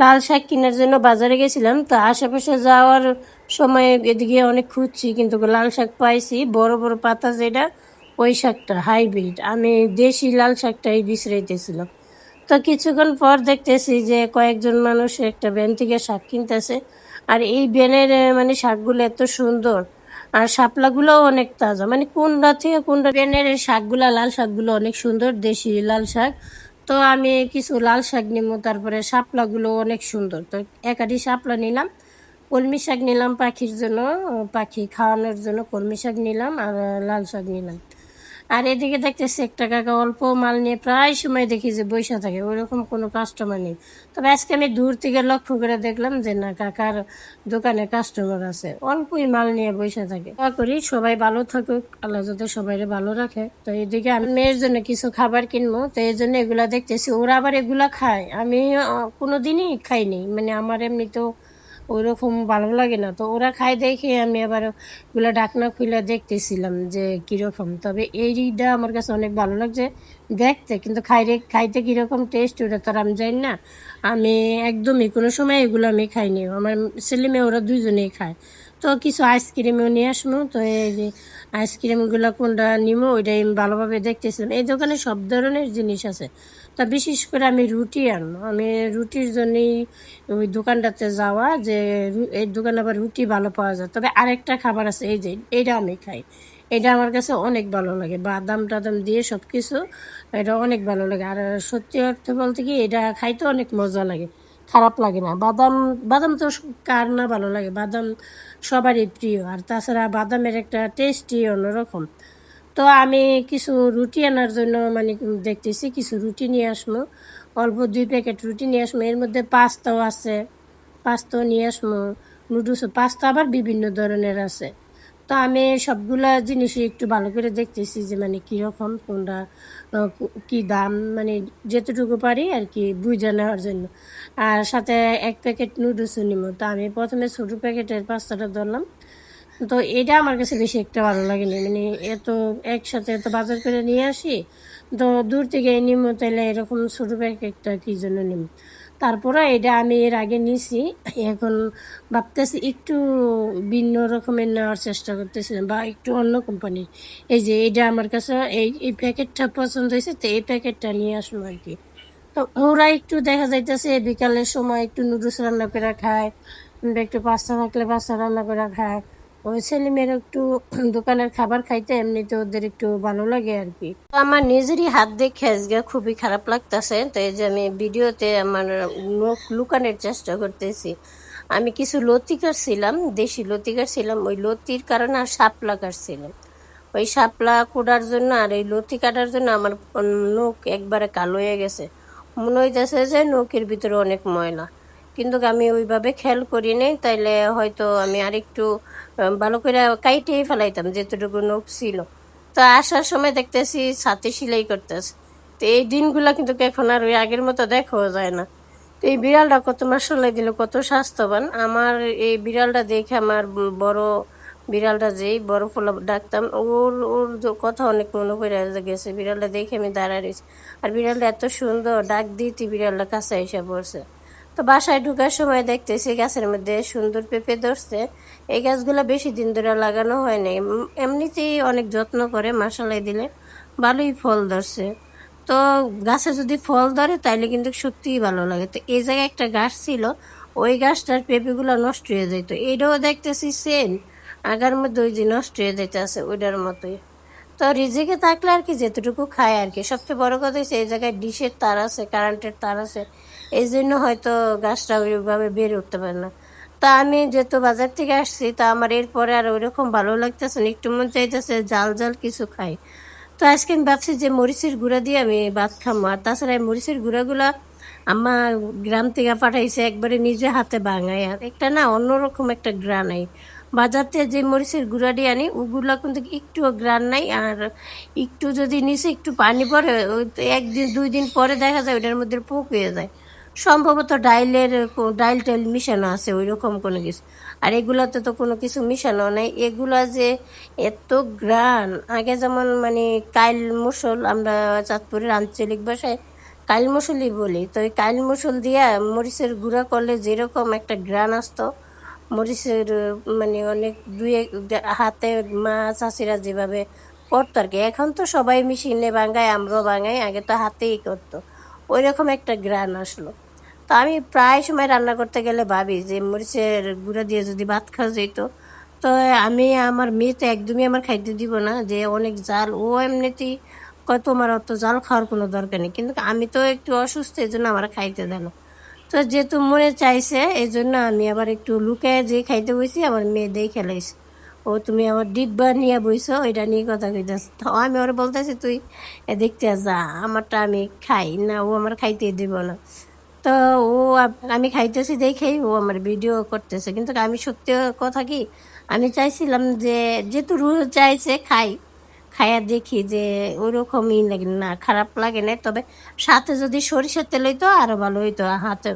লাল শাক কেনার জন্য বাজারে গেছিলাম, তো আশেপাশে যাওয়ার সময় এদিকে অনেক খুঁজছি, কিন্তু লাল শাক পাইছি, বড় বড় পাতা যেটা, ওই শাকটা হাইব্রিড। আমি দেশি লাল শাকটাই বিছড়াইতেছিলাম তো কিছুক্ষণ পর দেখতেছি যে কয়েকজন মানুষ একটা ব্যান থেকে শাক কিনতেছে, আর এই ব্যানের মানে শাকগুলো এত সুন্দর, আর শাপলাগুলোও অনেক তাজা। মানে কোনটা থেকে কোনটা ব্যানের শাকগুলো, লাল শাকগুলো অনেক সুন্দর, দেশি লাল শাক তো আমি কিছু লাল শাক নিব তারপরে শাপলাগুলো অনেক সুন্দর। তো একাটি শাপলা নিলাম, কলমি শাক নিলাম পাখির জন্য পাখি খাওয়ানোর জন্য কলমি শাক নিলাম আর লাল শাক নিলাম। আর এদিকে দেখতেছি একটা কাকা অল্প মাল নিয়ে প্রায় সময় দেখি যে বৈশা থাকে ওইরকম কোনো কাস্টমার নেই। তবে আজকে আমি দূর থেকে লক্ষ্য করে দেখলাম যে না, কাকার দোকানে কাস্টমার আছে, অল্পই মাল নিয়ে বৈশা থাকে। করি সবাই ভালো থাকুক, আল্লাহ যাতে সবাই ভালো রাখে। তো এদিকে আমি মেয়ের জন্য কিছু খাবার কিনবো, তো এই জন্য এগুলা দেখতেছি, ওরা আবার এগুলা খায়। আমি কোনোদিনই খাইনি মানে আমার এমনিতেও ওইরকম ভালো লাগে না। তো ওরা খাই দেখে আমি আবার ওগুলো ডাকনা খুলে দেখতেছিলাম যে কীরকম। তবে এইটা আমার কাছে অনেক ভালো লাগছে দেখতে, কিন্তু খাইরে, খাইতে কীরকম টেস্ট ওটা তো আমি জানি না। আমি একদমই কোনো সময় এগুলো আমি খাইনি। আমার ছেলে মেয়ে, ওরা দুজনেই খায়। তো কিছু আইসক্রিমও নিয়ে আসব তো এই যে আইসক্রিমগুলো কোনটা নিবো, ওইটাই আমি ভালোভাবে দেখতেছিলাম। এই দোকানে সব ধরনের জিনিস আছে। তা বিশেষ করে আমি রুটি আনব। আমি রুটির জন্যই ওই দোকানটাতে যাওয়া যে এই দোকানে আবার রুটি ভালো পাওয়া যায়। তবে আরেকটা খাবার আছে, এই যে এটা আমি খাই। এটা আমার কাছে অনেক ভালো লাগে। বাদাম টাদাম দিয়ে সব কিছু এটা অনেক ভালো লাগে। আর সত্যি অর্থ বলতে কি, এটা খাইতে অনেক মজা লাগে। খারাপ লাগে না। বাদাম বাদাম তো কার না ভালো লাগে। বাদাম সবারই প্রিয়। আর তাছাড়া বাদামের একটা টেস্টই অন্যরকম। তো আমি কিছু রুটি আনার জন্য মানে দেখতেছি, কিছু রুটি নিয়ে আসব। অল্প দুই প্যাকেট রুটি নিয়ে আসব। এর মধ্যে পাস্তাও আছে। পাস্তাও নিয়ে আসব। নুডলস, পাস্তা আবার বিভিন্ন ধরনের আছে। তো আমি সবগুলা জিনিসই একটু ভালো করে দেখতেছি যে মানে কীরকম, কোনটা কি দাম মানে যেতটুকু পারি আর কি বুঝে নেওয়ার জন্য। আর সাথে এক প্যাকেট নুডলসও নিব তো আমি প্রথমে ছোটো প্যাকেটের পাস্তাটা ধরলাম। তো এটা আমার কাছে বেশি একটা ভালো লাগেনি মানে এত একসাথে এত বাজার করে নিয়ে আসি, তো দূর থেকে নিম তাহলে এরকম ছোটো প্যাকেটটা কী জন্য নিম? তারপরে এটা আমি এর আগে নিছি। এখন ভাবতেছি একটু ভিন্ন রকমের নেওয়ার চেষ্টা করতেছিলাম বা একটু অন্য কোম্পানির এই যে এটা আমার কাছে, এই এই প্যাকেটটা পছন্দ হয়েছে, তো এই প্যাকেটটা নিয়ে আসব আর কি। তো ওরা একটু দেখা যাইতেছে, বিকালের সময় একটু নুডলস রান্না করে খায় একটু পাস্তা থাকলে পাস্তা রান্না করে খায়। ওই ছেলে মেয়েরা একটু দোকানের খাবার খাইতে এমনিতে ওদের একটু ভালো লাগে আর কি। আমার নিজেরই হাত দেখে আজকে খুবই খারাপ লাগতেছে। তো এই যে আমি ভিডিওতে আমার মুখ লুকানোর চেষ্টা করতেছি। আমি কিছু লতি কাটছিলাম দেশি লতি কাটছিলাম ওই লতির কারণে আর শাপলা কাটছিলাম। ওই শাপলা কোড়ার জন্য আর এই লতি কাটার জন্য আমার নখ একবারে কালো হয়ে গেছে। মনে হইতেছে যে নখের ভিতরে অনেক ময়লা। কিন্তু আমি ওইভাবে খেয়াল করি নাই। তাইলে হয়তো আমি আরেকটু ভালো করে কাইটেই ফেলাইতাম, যেতটুকু নখ ছিল। তো আসার সময় দেখতেছি ছাতে সেলাই করতেছে। তো এই দিনগুলো কিন্তু এখন আর ওই আগের মতো দেখাও যায় না। তো এই বিড়ালটা কত মাসাল্লাই দিল, কত স্বাস্থ্যবান। আমার এই বিড়ালটা দেখে আমার বড় বিড়ালটা যেই বড় ফুলা ডাকতাম, ওর ওর কথা অনেক মনে পড়ে গেছে। বিড়ালটা দেখে আমি দাঁড়ায় রয়েছি। আর বিড়ালটা এত সুন্দর, ডাক দিতে বিড়ালটা কাছে এসে পড়ছে। তো বাসায় ঢুকার সময় দেখতেছি গাছের মধ্যে সুন্দর পেঁপে ধরছে। এই গাছগুলো বেশি দিন ধরে লাগানো হয় নাই। এমনিতেই অনেক যত্ন করে মশালাই দিলে ভালোই ফল ধরছে। তো গাছে যদি ফল ধরে, তাইলে কিন্তু সত্যিই ভালো লাগে। তো এই জায়গায় একটা গাছ ছিল, ওই গাছটার পেঁপেগুলো নষ্ট হয়ে যেত এটাও দেখতেছি সেম আগার মধ্যে ওই যে নষ্ট হয়ে যেতে আছে ওইটার মতোই। তো রিজিকে থাকলে আর কি, যেতটুকু খায় আর কি। সবচেয়ে বড় কথা হচ্ছে এই জায়গায় ডিশের তার আছে, কারেন্টের তার আছে। এই জন্য হয়তো গাছটা ওইভাবে বের উঠতে পারে না। তা আমি যেহেতু বাজার থেকে আসছি, তা আমার এরপরে আর ওইরকম ভালো লাগতেছে না, একটু মন চাইতেছে জাল জাল কিছু খাই। তো আজকে আমি ভাবছি যে মরিচের গুঁড়া দিয়ে আমি ভাত খামো। আর তাছাড়া মরিচের গুঁড়াগুলা আমার গ্রাম থেকে পাঠাইছে একবারে নিজে হাতে বাঙাই আর একটা না অন্যরকম একটা গ্রান আই বাজার থেকে যে মরিচের গুঁড়া গুঁড়াটি আনি, ওগুলা কিন্তু একটুও গ্রান নাই। আর একটু যদি নিচে একটু পানি তো একদিন দুই দিন পরে দেখা যায় ওটার মধ্যে পোক হয়ে যায়। সম্ভবত ডাইলের, ডাইল টাইল মিশানো আছে ওই রকম কোনো কিছু। আর এগুলাতে তো কোনো কিছু মিশানো নাই। এগুলা যে এত গ্রান, আগে যেমন মানে কাইল মুসল, আমরা চাঁদপুরের আঞ্চলিক ভাষায় কাইল মশলি বলি, তো ওই কাইল মশল দিয়া মরিচের গুঁড়া করলে যেরকম একটা গ্রান আসতো, মরিচের মানে অনেক দুই হাতে মা চাষিরা যেভাবে করতো আর কি। এখন তো সবাই মেশিনে বাঙায় আমরাও বাঙাই আগে তো হাতেই করতো। ওই রকম একটা গ্রান আসলো। তো আমি প্রায় সময় রান্না করতে গেলে ভাবি যে মরিচের গুঁড়া দিয়ে যদি ভাত খাওয়া যেত তো। আমি আমার মেয়ে তো একদমই আমার খাইতে দিব না, যে অনেক জাল ও এমনিতেই কয় তোমার অত জাল খাওয়ার কোনো দরকার নেই, কিন্তু আমি তো একটু অসুস্থ এই জন্য আমার খাইতে দিল তো যেহেতু মনে চাইছে এই জন্য আমি আবার একটু লুকায় যে খাইতে বসি আমার মেয়ে দিয়ে খেলাইছে। ও তুমি আমার ডিব্বা নিয়ে বইছো, ওইটা নিয়ে কথা কইতেছ। তো আমি ওর বলতেছি, তুই দেখতে যা, আমারটা আমি খাই, না ও আমার খাইতে দিব না। তো ও আমি খাইতেছি দেখেই ও আমার ভিডিও করতেছে। কিন্তু আমি সত্যি কথা কি, আমি চাইছিলাম যে, যেহেতু রু চাইছে খাই, খাইয়া দেখি যে ওরকমই লাগে না, খারাপ লাগে না তবে সাথে যদি সরিষার তেল হইতো আরও ভালো হইতো, হাতে